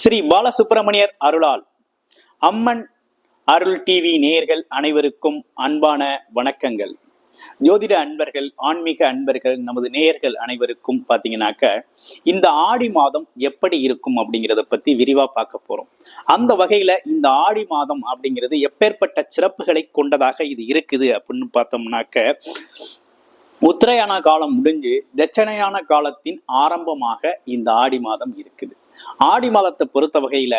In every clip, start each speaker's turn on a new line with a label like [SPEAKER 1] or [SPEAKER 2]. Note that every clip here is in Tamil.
[SPEAKER 1] ஸ்ரீ பாலசுப்பிரமணியர் அருளால். அம்மன் அருள் டிவி நேயர்கள் அனைவருக்கும் அன்பான வணக்கங்கள். ஜோதிட அன்பர்கள் ஆன்மீக அன்பர்கள் நமது நேயர்கள் அனைவருக்கும் பார்த்தீங்கன்னாக்க இந்த ஆடி மாதம் எப்படி இருக்கும் அப்படிங்கிறத பத்தி விரிவா பார்க்க போறோம். அந்த வகையில இந்த ஆடி மாதம் அப்படிங்கிறது எப்பேற்பட்ட சிறப்புகளை கொண்டதாக இது இருக்குது அப்படின்னு பார்த்தோம்னாக்க உத்தரையான காலம் முடிஞ்சு தட்சணையான காலத்தின் ஆரம்பமாக இந்த ஆடி மாதம் இருக்குது. ஆடி மாதத்தை பொறுத்த வகையில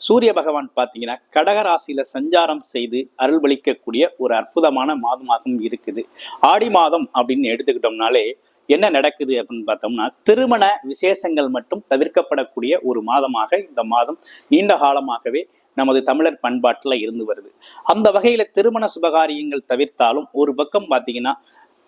[SPEAKER 1] சூரிய பகவான் பார்த்தீங்கன்னா கடகராசியில சஞ்சாரம் செய்து அருள்வளிக்கக்கூடிய ஒரு அற்புதமான மாதமாகவும் இருக்குது. ஆடி மாதம் அப்படின்னு எடுத்துக்கிட்டோம்னாலே என்ன நடக்குது அப்படின்னு பார்த்தோம்னா திருமண விசேஷங்கள் மட்டும் தவிர்க்கப்படக்கூடிய ஒரு மாதமாக இந்த மாதம் நீண்ட காலமாகவே நமது தமிழர் பண்பாட்டில் இருந்து வருது. அந்த வகையில திருமண சுபகாரியங்கள் தவிர்த்தாலும் ஒரு பக்கம் பார்த்தீங்கன்னா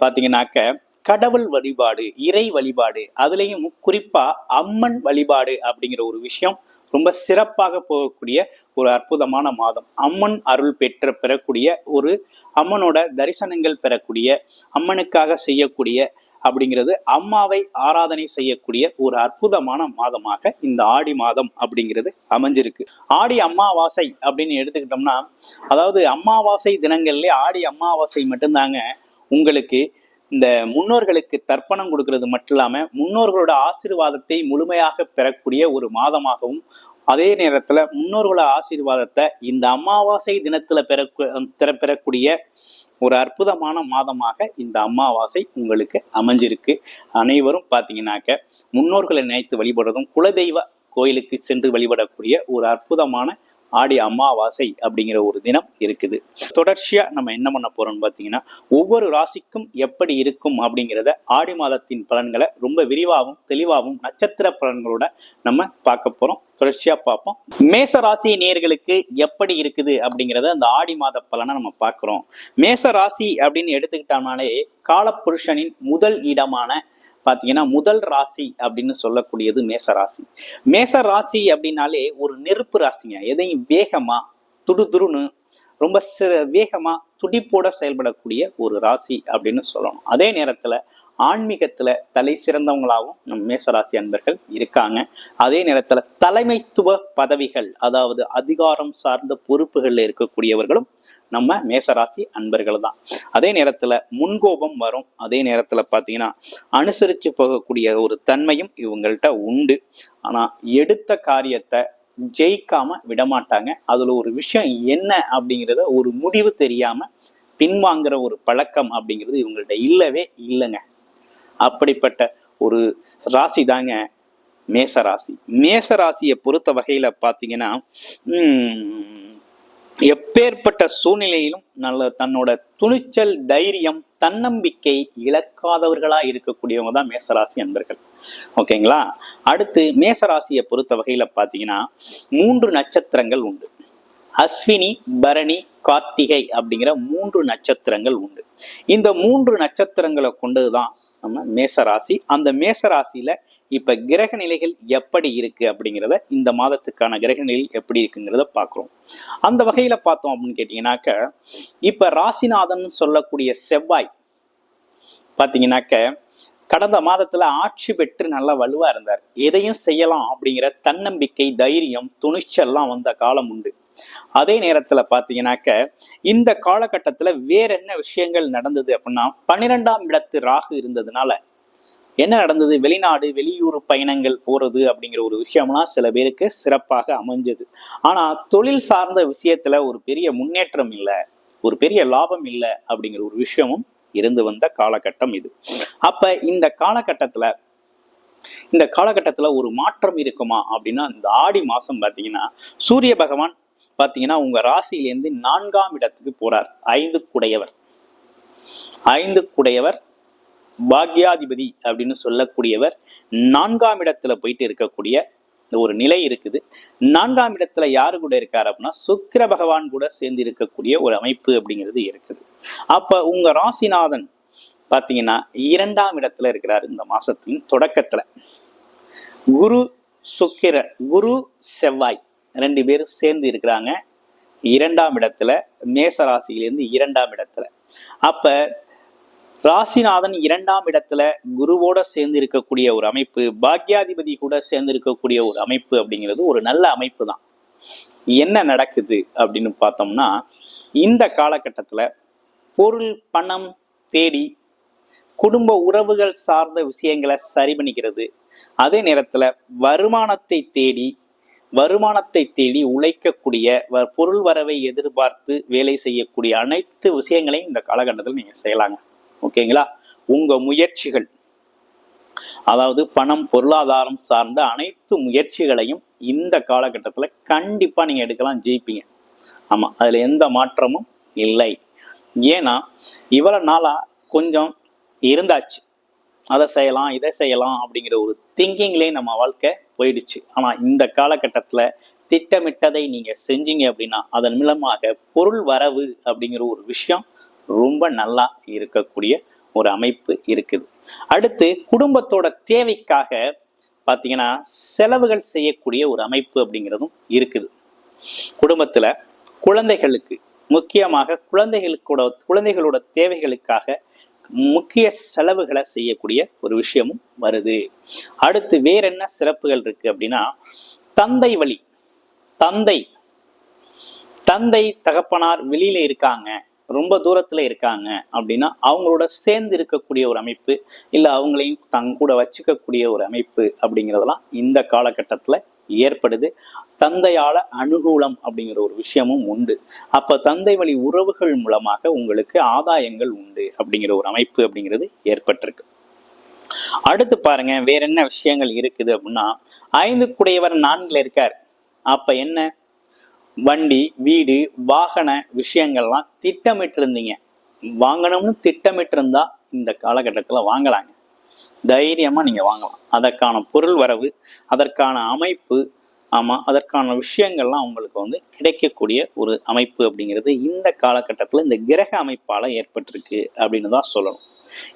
[SPEAKER 1] பார்த்தீங்கன்னாக்க கடவுள் வழிபாடு இறை வழிபாடு அதுலேயும் குறிப்பா அம்மன் வழிபாடு அப்படிங்கிற ஒரு விஷயம் ரொம்ப சிறப்பாக போகக்கூடிய ஒரு அற்புதமான மாதம். அம்மன் அருள் பெற்ற பெறக்கூடிய ஒரு அம்மனோட தரிசனங்கள் பெறக்கூடிய அம்மனுக்காக செய்யக்கூடிய அப்படிங்கிறது அம்மாவை ஆராதனை செய்யக்கூடிய ஒரு அற்புதமான மாதமாக இந்த ஆடி மாதம் அப்படிங்கிறது அமைஞ்சிருக்கு. ஆடி அம்மாவாசை அப்படின்னு எடுத்துக்கிட்டோம்னா அதாவது அம்மாவாசை தினங்கள்லேயே ஆடி அம்மாவாசை மட்டும்தாங்க உங்களுக்கு இந்த முன்னோர்களுக்கு தர்ப்பணம் கொடுக்கறது மட்டும் இல்லாம முன்னோர்களோட ஆசீர்வாதத்தை முழுமையாக பெறக்கூடிய ஒரு மாதமாகவும் அதே நேரத்துல முன்னோர்களோட ஆசீர்வாதத்தை இந்த அமாவாசை தினத்துல பெற பெற- பெறக்கூடிய ஒரு அற்புதமான மாதமாக இந்த அமாவாசை உங்களுக்கு அமைஞ்சிருக்கு. அனைவரும் பார்த்தீங்கன்னாக்க முன்னோர்களை நினைத்து வழிபடுறதும் குலதெய்வ கோயிலுக்கு சென்று வழிபடக்கூடிய ஒரு அற்புதமான ஆடி அமாவாசை அப்படிங்கிற ஒரு தினம் இருக்குது. தொடர்ச்சியா நம்ம என்ன பண்ண போறோம்னு பார்த்தீங்கன்னா ஒவ்வொரு ராசிக்கும் எப்படி இருக்கும் அப்படிங்கிறத ஆடி மாதத்தின் பலன்களை ரொம்ப விரிவாகவும் தெளிவாகவும் நட்சத்திர பலன்களோட நம்ம பார்க்க போறோம். தொடர்ச்சியா பார்ப்போம். மேச ராசி நேர்களுக்கு எப்படி இருக்குது அப்படிங்கிறத அந்த ஆடி மாத பலனை நம்ம பார்க்குறோம். மேச ராசி அப்படின்னு எடுத்துக்கிட்டோம்னாலே காலப்புருஷனின் முதல் இடமான பார்த்தீங்கன்னா முதல் ராசி அப்படின்னு சொல்லக்கூடியது மேச ராசி. மேச ராசி அப்படின்னாலே ஒரு நெருப்பு ராசிங்க. எதையும் வேகமா துடுதுருன்னு ரொம்ப சிற வேகமாக துடிப்போட செயல்படக்கூடிய ஒரு ராசி அப்படின்னு சொல்லணும். அதே நேரத்தில் ஆன்மீகத்தில் தலை சிறந்தவங்களாகவும் நம் மேசராசி அன்பர்கள் இருக்காங்க. அதே நேரத்தில் தலைமைத்துவ பதவிகள் அதாவது அதிகாரம் சார்ந்த பொறுப்புகளில் இருக்கக்கூடியவர்களும் நம்ம மேசராசி அன்பர்கள் தான். அதே நேரத்தில் முன்கோபம் வரும். அதே நேரத்தில் பார்த்தீங்கன்னா அனுசரித்து போகக்கூடிய ஒரு தன்மையும் இவங்கள்ட்ட உண்டு. ஆனால் எடுத்த காரியத்தை ஜெயிக்காம விடமாட்டாங்க. அதுல ஒரு விஷயம் என்ன அப்படிங்கிறத ஒரு முடிவு தெரியாம பின்வாங்குற ஒரு பழக்கம் அப்படிங்கிறது இவங்கள்ட்ட இல்லவே இல்லைங்க. அப்படிப்பட்ட ஒரு ராசி தாங்க மேச ராசி. மேச ராசியை பொறுத்த வகையில பாத்தீங்கன்னா எப்பேற்பட்ட சூழ்நிலையிலும் நல்ல தன்னோட துணிச்சல் தைரியம் தன்னம்பிக்கை இழக்காதவர்களா இருக்கக்கூடியவங்க தான் மேசராசி அன்பர்கள். ஓகேங்களா? அடுத்து மேசராசியை பொறுத்த வகையில பாத்தீங்கன்னா மூன்று நட்சத்திரங்கள் உண்டு. அஸ்வினி பரணி கார்த்திகை அப்படிங்கிற மூன்று நட்சத்திரங்கள் உண்டு. இந்த மூன்று நட்சத்திரங்களை கொண்டுதான் நம்ம மேசராசி. அந்த மேசராசியில் இப்ப கிரக நிலைகள் எப்படி இருக்கு அப்படிங்கிறத இந்த மாதத்துக்கான கிரக நிலைகள் எப்படி இருக்குங்கிறத பார்க்குறோம். அந்த வகையில பார்த்தோம் அப்படின்னு கேட்டீங்கன்னாக்க இப்ப ராசிநாதன் சொல்லக்கூடிய செவ்வாய் பாத்தீங்கன்னாக்க கடந்த மாதத்துல ஆட்சி பெற்று நல்லா வலுவா இருந்தார். எதையும் செய்யலாம் அப்படிங்கிற தன்னம்பிக்கை தைரியம் துணிச்சல்லாம் வந்த காலம் உண்டு. அதே நேரத்துல பாத்தீங்கன்னாக்க இந்த காலகட்டத்துல வேற என்ன விஷயங்கள் நடந்தது அப்படின்னா பன்னிரெண்டாம் இடத்து ராகு இருந்ததுனால என்ன நடந்தது? வெளிநாடு வெளியூர் பயணங்கள் போறது அப்படிங்கிற ஒரு விஷயம்லாம் சில பேருக்கு சிறப்பாக அமைஞ்சது. ஆனா தொழில் சார்ந்த விஷயத்துல ஒரு பெரிய முன்னேற்றம் இல்லை ஒரு பெரிய லாபம் இல்லை அப்படிங்கிற ஒரு விஷயமும் இருந்து வந்த காலகட்டம் இது. அப்ப இந்த காலகட்டத்துல இந்த காலகட்டத்துல ஒரு மாற்றம் இருக்குமா அப்படின்னா இந்த ஆடி மாசம் பாத்தீங்கன்னா சூரிய பகவான் பாத்தீங்கன்னா உங்க ராசியிலேருந்து நான்காம் இடத்துக்கு போறார். ஐந்து குடையவர். ஐந்து குடையவர் பாக்யாதிபதி அப்படின்னு சொல்லக்கூடியவர் நான்காம் இடத்துல போயிட்டு இருக்கக்கூடிய ஒரு நிலை இருக்குது. நான்காம் இடத்துல யாரு கூட இருக்காரு அப்படின்னா சுக்கிர பகவான் கூட சேர்ந்து இருக்கக்கூடிய ஒரு அமைப்பு அப்படிங்கிறது இருக்குது. அப்ப உங்க ராசிநாதன் பாத்தீங்கன்னா இரண்டாம் இடத்துல இருக்கிறார் இந்த மாசத்தின் தொடக்கத்துல. குரு சுக்கிர குரு செவ்வாய். ரெண்டு பேரும் சேர்ந்து இருக்கிறாங்க. இரண்டாம் இடத்துல மேச ராசியிலிருந்து இரண்டாம் இடத்துல. அப்ப ராசிநாதன் இரண்டாம் இடத்துல குருவோட சேர்ந்து இருக்கக்கூடிய ஒரு அமைப்பு பாக்யாதிபதி கூட சேர்ந்து இருக்கக்கூடிய ஒரு அமைப்பு அப்படிங்கிறது ஒரு நல்ல அமைப்பு தான். என்ன நடக்குது அப்படின்னு பார்த்தோம்னா இந்த காலகட்டத்துல பொருள் பணம் தேடி குடும்ப உறவுகள் சார்ந்த விஷயங்களை சரி பண்ணிக்கிறது அதே நேரத்துல வருமானத்தை தேடி வருமானத்தை தேடி உழைக்கக்கூடிய வ- பொருள் வரவை எதிர்பார்த்து வேலை செய்யக்கூடிய அனைத்து விஷயங்களையும் இந்த காலகட்டத்தில் நீங்கள் செய்யலாங்க. ஓகேங்களா? உங்கள் முயற்சிகள் அதாவது பணம் பொருளாதாரம் சார்ந்த அனைத்து முயற்சிகளையும் இந்த காலகட்டத்தில் கண்டிப்பாக நீங்கள் எடுக்கலாம் ஜெயிப்பீங்க. ஆமாம் அதில் எந்த மாற்றமும் இல்லை. ஏன்னா இவ்வளோ நாளாக கொஞ்சம் இருந்தாச்சு. அதை செய்யலாம் இதை செய்யலாம் அப்படிங்கிற ஒரு திங்கிங்லேயே நம்ம வாழ்க்கை போயிடுச்சு. ஆனா இந்த காலகட்டத்துல திட்டமிட்டதை நீங்க செஞ்சீங்க அப்படின்னா அதன் மூலமாக பொருள் வரவு அப்படிங்கிற ஒரு விஷயம் ரொம்ப நல்லா இருக்கக்கூடிய ஒரு அமைப்பு இருக்குது. அடுத்து குடும்பத்தோட தேவைக்காக பார்த்தீங்கன்னா செலவுகள் செய்யக்கூடிய ஒரு அமைப்பு அப்படிங்கிறதும் இருக்குது. குடும்பத்துல குழந்தைகளுக்கு முக்கியமாக குழந்தைகளுக்கூட குழந்தைகளோட தேவைகளுக்காக முக்கிய செலவுகளை செய்யக்கூடிய ஒரு விஷயமும் வருது. அடுத்து வேற என்ன சிறப்புகள் இருக்கு அப்படின்னா தந்தை வழி. தந்தை தந்தை தகப்பனார் வெளியில இருக்காங்க. ரொம்ப தூரத்துல இருக்காங்க அப்படின்னா அவங்களோட சேர்ந்து இருக்கக்கூடிய ஒரு அமைப்பு இல்ல அவங்களையும் தங்க கூட வச்சுக்கக்கூடிய ஒரு அமைப்பு அப்படிங்கிறதெல்லாம் இந்த காலகட்டத்துல ஏற்படுது. தந்தையால அனுகூலம் அப்படிங்கிற ஒரு விஷயமும் உண்டு. அப்ப தந்தை வழி உறவுகள் மூலமாக உங்களுக்கு ஆதாயங்கள் உண்டு அப்படிங்கிற ஒரு அமைப்பு அப்படிங்கிறது ஏற்பட்டிருக்கு. அடுத்து பாருங்க வேற என்ன விஷயங்கள் இருக்குது அப்படின்னா ஐந்து குடையவர் நான்குல இருக்கார். அப்ப என்ன? வண்டி வீடு வாகன விஷயங்கள்லாம் திட்டமிட்டிருந்தீங்க. வாங்கணும்னு திட்டமிட்டிருந்தா இந்த காலகட்டத்தில் வாங்கலாங்க. தைரியமாக நீங்கள் வாங்கலாம். அதற்கான பொருள் வரவு அதற்கான அமைப்பு ஆமாம் அதற்கான விஷயங்கள்லாம் உங்களுக்கு வந்து கிடைக்கக்கூடிய ஒரு அமைப்பு அப்படிங்கிறது இந்த காலகட்டத்தில் இந்த கிரக அமைப்பால் ஏற்பட்டிருக்கு அப்படின்னு தான் சொல்லணும்.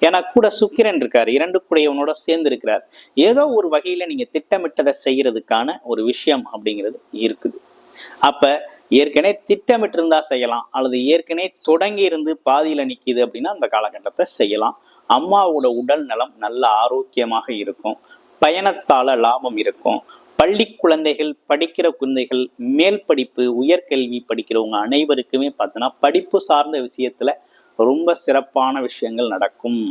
[SPEAKER 1] ஏன்னா கூட சுக்கிரன் இருக்கார் இரண்டு கூடையவனோட சேர்ந்து இருக்கிறார் ஏதோ ஒரு வகையில் நீங்கள் திட்டமிட்டதை செய்கிறதுக்கான ஒரு விஷயம் அப்படிங்கிறது இருக்குது. அப்ப ஏற்கனவே திட்டமிட்டிருந்தா செய்யலாம் அல்லது ஏற்கனவே தொடங்கி இருந்து பாதியில நிக்குது அப்படின்னா அந்த காலகட்டத்தை செய்யலாம். அம்மாவோட உடல் நலம் நல்ல ஆரோக்கியமாக இருக்கும். பயணத்தால லாபம் இருக்கும். பள்ளி குழந்தைகள் படிக்கிற குழந்தைகள் மேல் படிப்பு உயர்கல்வி படிக்கிறவங்க அனைவருக்குமே பார்த்தோன்னா படிப்பு சார்ந்த விஷயத்துல ரொம்ப சிறப்பான விஷயங்கள் நடக்கும்.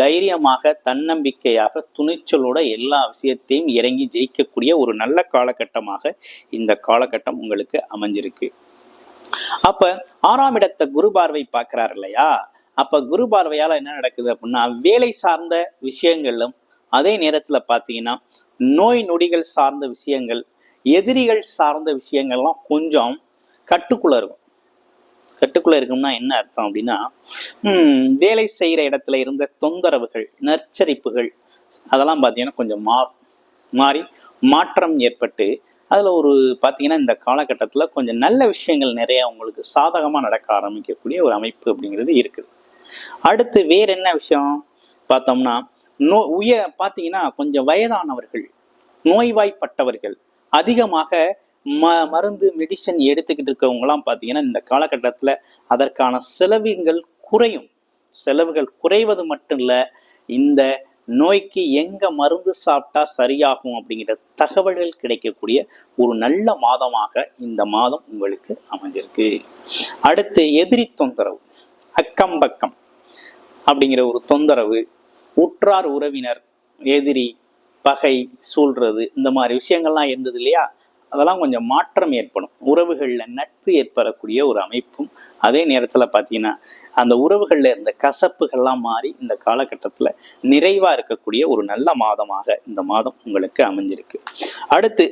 [SPEAKER 1] தைரியமாக தன்னம்பிக்கையாக துணிச்சலோட எல்லா விஷயத்தையும் இறங்கி ஜெயிக்கக்கூடிய ஒரு நல்ல காலகட்டமாக இந்த காலகட்டம் உங்களுக்கு அமைஞ்சிருக்கு. அப்ப ஆறாம் இடத்தை குரு பார்வை பார்க்கிறார் இல்லையா? அப்ப குரு பார்வையால என்ன நடக்குது அப்படின்னா வேலை சார்ந்த விஷயங்களும் அதே நேரத்துல பாத்தீங்கன்னா நோய் நொடிகள் சார்ந்த விஷயங்கள் எதிரிகள் சார்ந்த விஷயங்கள்லாம் கொஞ்சம் கட்டுக்குள்ள இருக்கும். கட்டுக்குள்ள இருக்கும்னா என்ன அர்த்தம் அப்படின்னா வேலை செய்யற இடத்துல இருந்த தொந்தரவுகள் நற்சரிப்புகள் அதெல்லாம் பார்த்தீங்கன்னா கொஞ்சம் மாறும் மாறி மாற்றம் ஏற்பட்டு அதில் ஒரு பார்த்தீங்கன்னா இந்த காலகட்டத்தில் கொஞ்சம் நல்ல விஷயங்கள் நிறைய உங்களுக்கு சாதகமாக நடக்க ஆரம்பிக்கக்கூடிய ஒரு அமைப்பு அப்படிங்கிறது இருக்குது. அடுத்து வேற என்ன விஷயம்? பார்த்தோம்னா நோ உய பார்த்தீங்கன்னா கொஞ்சம் வயதானவர்கள் நோய்வாய்ப்பட்டவர்கள் அதிகமாக ம மருந்து மெடிசன் எடுத்துக்கிட்டு இருக்கவங்களாம் பார்த்தீங்கன்னா இந்த காலகட்டத்தில் அதற்கான செலவுகள் குறையும். செலவுகள் குறைவது மட்டும் இல்லை இந்த நோய்க்கு எங்கே மருந்து சாப்பிட்டா சரியாகும் அப்படிங்கிற தகவல்கள் கிடைக்கக்கூடிய ஒரு நல்ல மாதமாக இந்த மாதம் உங்களுக்கு அமைஞ்சிருக்கு. அடுத்து எதிரி தொந்தரவு அக்கம் பக்கம் அப்படிங்கிற ஒரு தொந்தரவு உற்றார் உறவினர் எதிரி பகை சூழ்றது இந்த மாதிரி விஷயங்கள்லாம் இருந்தது இல்லையா? அதெல்லாம் கொஞ்சம் மாற்றம் ஏற்படும். உறவுகளில் நட்பு ஏற்படக்கூடிய ஒரு அமைப்பும் அதே நேரத்தில் பார்த்தீங்கன்னா அந்த உறவுகளில் இருந்த கசப்புகள்லாம் மாறி இந்த காலகட்டத்தில் நிறைவாக இருக்கக்கூடிய ஒரு நல்ல மாதமாக இந்த மாதம் உங்களுக்கு அமைஞ்சிருக்கு. அடுத்து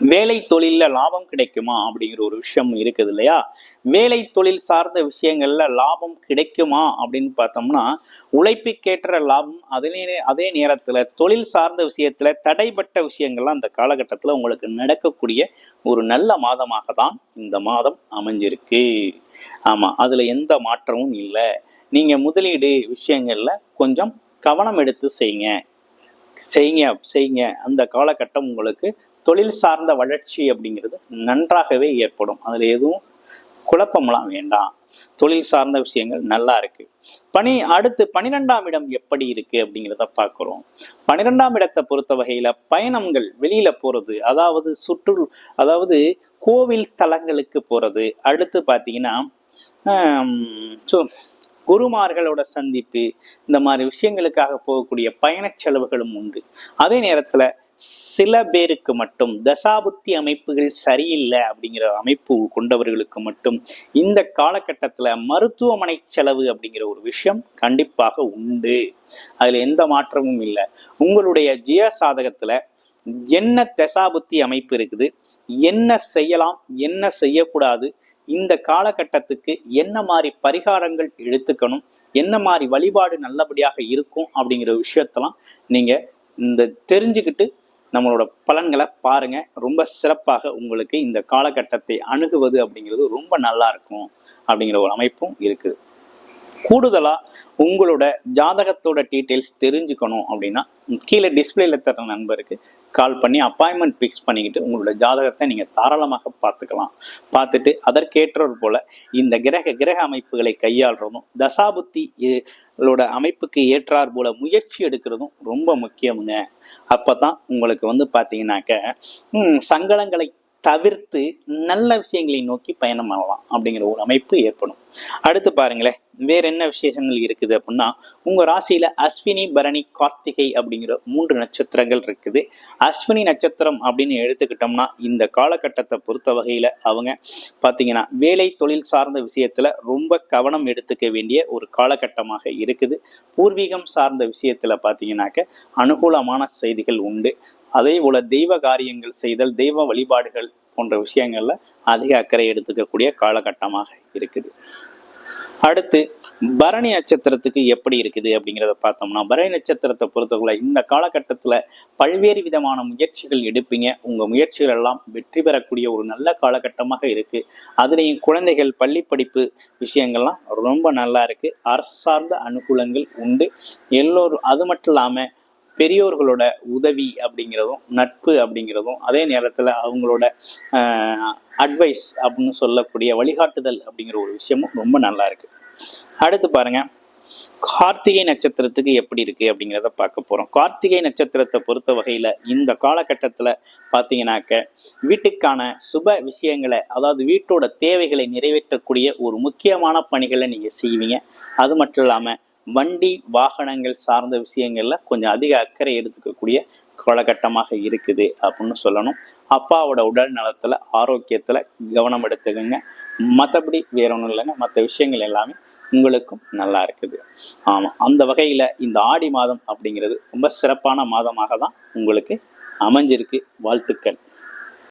[SPEAKER 1] வேலை தொழிலில் லாபம் கிடைக்குமா அப்படிங்கிற ஒரு விஷயம் இருக்குது இல்லையா? வேலை தொழில் சார்ந்த விஷயங்கள்ல லாபம் கிடைக்குமா அப்படின்னு பார்த்தோம்னா உழைப்புக்கேற்ற லாபம் அதே அதே நேரத்துல தொழில் சார்ந்த விஷயத்துல தடைப்பட்ட விஷயங்கள்லாம் அந்த காலகட்டத்துல உங்களுக்கு நடக்கக்கூடிய ஒரு நல்ல மாதமாக தான் இந்த மாதம் அமைஞ்சிருக்கு. ஆமா அதுல எந்த மாற்றமும் இல்லை. நீங்க முதலீடு விஷயங்கள்ல கொஞ்சம் கவனம் எடுத்து செய்யுங்க செய்யுங்க செய்யுங்க அந்த காலகட்டம் உங்களுக்கு தொழில் சார்ந்த வளர்ச்சி அப்படிங்கிறது நன்றாகவே ஏற்படும். அதில் எதுவும் குழப்பமெல்லாம் வேண்டாம். தொழில் சார்ந்த விஷயங்கள் நல்லா இருக்கு. பனி அடுத்து பனிரெண்டாம் இடம் எப்படி இருக்கு அப்படிங்கிறத பார்க்குறோம். பனிரெண்டாம் இடத்தை பொறுத்த வகையில பயணங்கள் வெளியில போறது அதாவது சுற்று அதாவது கோவில் தலங்களுக்கு போறது. அடுத்து பார்த்தீங்கன்னா குருமார்களோட சந்திப்பு இந்த மாதிரி விஷயங்களுக்காக போகக்கூடிய பயண செலவுகளும் உண்டு. அதே நேரத்தில் சில பேருக்கு மட்டும் தசாபுத்தி அமைப்புகள் சரியில்லை அப்படிங்கிற அமைப்பு கொண்டவர்களுக்கு மட்டும் இந்த காலகட்டத்தில் மருத்துவமனை செலவு அப்படிங்கிற ஒரு விஷயம் கண்டிப்பாக உண்டு. அதில் எந்த மாற்றமும் இல்லை. உங்களுடைய ஜிய சாதகத்தில் என்ன தசாபுத்தி அமைப்பு இருக்குது என்ன செய்யலாம் என்ன செய்யக்கூடாது இந்த காலகட்டத்துக்கு என்ன மாதிரி பரிகாரங்கள் எடுத்துக்கணும் என்ன மாதிரி வழிபாடு நல்லபடியாக இருக்கும் அப்படிங்கிற விஷயத்தெல்லாம் நீங்கள் இந்த தெரிஞ்சுக்கிட்டு நம்மளோட பலன்களை பாருங்க. ரொம்ப சிறப்பாக உங்களுக்கு இந்த காலகட்டத்தை அணுகுவது அப்படிங்கிறது ரொம்ப நல்லா இருக்கும் அப்படிங்கிற ஒரு அமைப்பும் இருக்குது. கூடுதலாக உங்களோட ஜாதகத்தோட டீட்டெயில்ஸ் தெரிஞ்சுக்கணும் அப்படின்னா கீழே டிஸ்பிளேல தர நண்பருக்கு கால் பண்ணி அப்பாயின்மெண்ட் ஃபிக்ஸ் பண்ணிக்கிட்டு உங்களோட ஜாதகத்தை நீங்கள் தாராளமாக பார்த்துக்கலாம். பார்த்துட்டு அதற்கேற்றவர் போல இந்த கிரக கிரக அமைப்புகளை கையாளுறதும் தசாபுத்தி இதோட அமைப்புக்கு ஏற்றார் போல முயற்சி எடுக்கிறதும் ரொம்ப முக்கியமுங்க. அப்போ தான் உங்களுக்கு வந்து பார்த்தீங்கன்னாக்க சங்கடங்களை தவிர்த்து நல்ல விஷயங்களை நோக்கி பயணம் பண்ணலாம் அப்படிங்கிற ஒரு அமைப்பு ஏற்படும். அடுத்து பாருங்களேன் வேற என்ன விசேஷங்கள் இருக்குது அப்படின்னா உங்க ராசியில அஸ்வினி பரணி கார்த்திகை அப்படிங்கிற மூன்று நட்சத்திரங்கள் இருக்குது. அஸ்வினி நட்சத்திரம் அப்படின்னு எடுத்துக்கிட்டோம்னா இந்த காலகட்டத்தை பொறுத்த வகையில அவங்க பாத்தீங்கன்னா வேலை தொழில் சார்ந்த விஷயத்துல ரொம்ப கவனம் எடுத்துக்க வேண்டிய ஒரு காலகட்டமாக இருக்குது. பூர்வீகம் சார்ந்த விஷயத்துல பாத்தீங்கன்னாக்க அனுகூலமான செய்திகள் உண்டு. அதே போல தெய்வ காரியங்கள் செய்தல் தெய்வ வழிபாடுகள் போன்ற விஷயங்கள்ல அதிக அக்கறை எடுத்துக்கக்கூடிய காலகட்டமாக இருக்குது. அடுத்து பரணி நட்சத்திரத்துக்கு எப்படி இருக்குது அப்படிங்கிறத பார்த்தோம்னா பரணி நட்சத்திரத்தை பொறுத்தவரை இந்த காலகட்டத்தில் பல்வேறு விதமான முயற்சிகள் எடுப்பீங்க. உங்கள் முயற்சிகள் எல்லாம் வெற்றி பெறக்கூடிய ஒரு நல்ல காலகட்டமாக இருக்குது அதுலேயும் குழந்தைகள் பள்ளி படிப்பு விஷயங்கள்லாம் ரொம்ப நல்லா இருக்குது அரசு சார்ந்த அனுகூலங்கள் உண்டு. எல்லோரும் அது மட்டும் இல்லாமல் பெரியோர்களோட உதவி அப்படிங்கிறதும் நட்பு அப்படிங்கிறதும் அதே நேரத்தில் அவங்களோட அட்வைஸ் அப்படின்னு சொல்லக்கூடிய வழிகாட்டுதல் அப்படிங்கிற ஒரு விஷயமும் ரொம்ப நல்லா இருக்கு. அடுத்து பாருங்க கார்த்திகை நட்சத்திரத்துக்கு எப்படி இருக்கு அப்படிங்கிறத பார்க்க போறோம். கார்த்திகை நட்சத்திரத்தை பொறுத்த வகையில இந்த காலகட்டத்துல பாத்தீங்கன்னாக்க வீட்டுக்கான சுப விஷயங்களை அதாவது வீட்டோட தேவைகளை நிறைவேற்றக்கூடிய ஒரு முக்கியமான பணிகளை நீங்க செய்வீங்க. அது மட்டும் இல்லாம வண்டி வாகனங்கள் சார்ந்த விஷயங்கள்ல கொஞ்சம் அதிக அக்கறை எடுத்துக்கக்கூடிய காலகட்டமாக இருக்குது அப்படின்னு சொல்லணும். அப்பாவோட உடல் நலத்துல ஆரோக்கியத்துல கவனம் எடுத்துக்கோங்க. மற்றபடி வேற ஒன்றும் இல்லைங்க. மற்ற விஷயங்கள் எல்லாமே உங்களுக்கும் நல்லா இருக்குது. ஆமாம் அந்த வகையில் இந்த ஆடி மாதம் அப்படிங்கிறது ரொம்ப சிறப்பான மாதமாக தான் உங்களுக்கு அமைஞ்சிருக்கு. வாழ்த்துக்கள்.